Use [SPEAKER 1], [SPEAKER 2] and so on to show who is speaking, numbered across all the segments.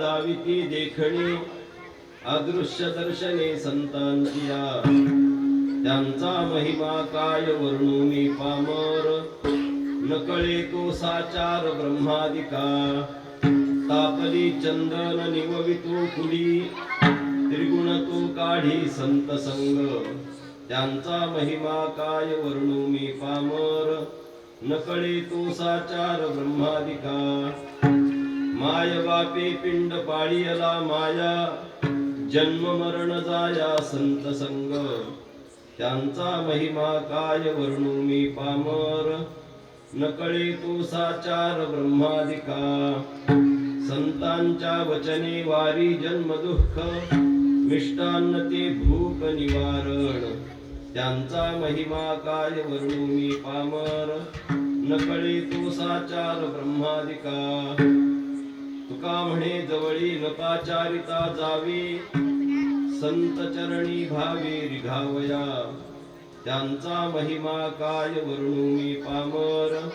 [SPEAKER 1] दाविती क्षणी अदृश्य दर्शने संतांची त्यांचा महिमा काय वर्णू मी पामर नकळे तो साचार ब्रह्मादिका। तापली चंदन निववितो कुली त्रिगुण तो काढी संत संग। त्यांचा महिमा काय वर्णू मी पामर नकळे तो साचार ब्रह्मादिका। माय बापे पिंड पाळीयला माया. जन्म मरण जाया संत संग. त्यांचा महिमा काय वर्णू मी पामर. नकळे तो साचार ब्रह्मादिका. संतांच्या वचने वारी जन्म दुःख. मिष्टान्न ते भूक निवारण. त्यांचा महिमा काय वर्णू मी पामर. नकळे तो साचार ब्रह्मादिका. तुका म्हणे जवळी नपाचारिता जावी. संत चरणी भावे रिघावया. त्यांचा महिमा काय वर्णू मी पामर.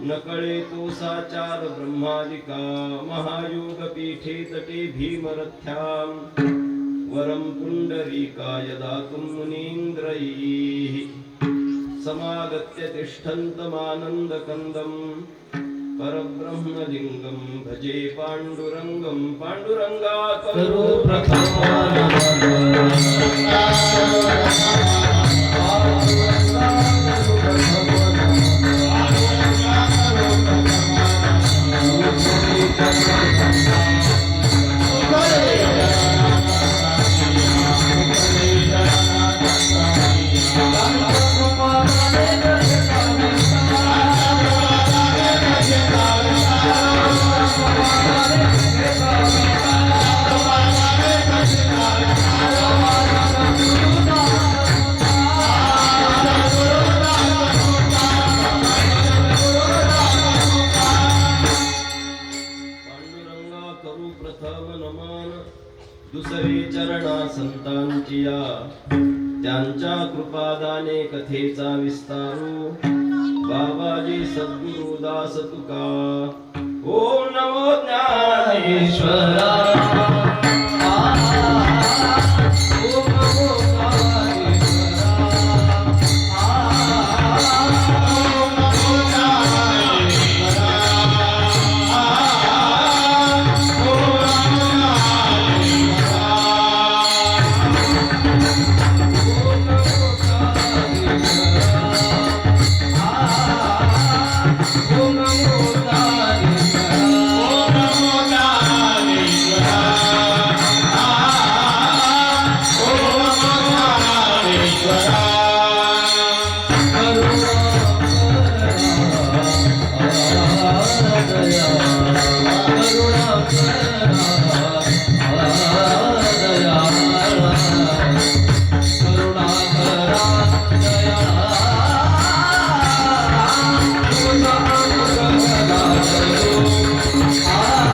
[SPEAKER 1] नकळे तो साचार ब्रह्मादिका. महायोग पीठे तटे भीमरथ्याम वरम पुंडरीकाय दातुं मुनीन्द्रैः समागत्य तिष्ठन्तमानन्दकन्दम्. परब्रह्मलिङ्गं भजे पाण्डुरङ्गं पाण्डुरङ्गा
[SPEAKER 2] करो प्रथम
[SPEAKER 1] करू प्रथम नमन दुसरी चरणा संतांची या त्यांच्या कृपादाने कथेचा विस्तारू. बाबाजी सद्गुरु दास तुका. ओम नमो ज्ञानेश्वरा.
[SPEAKER 2] Oh,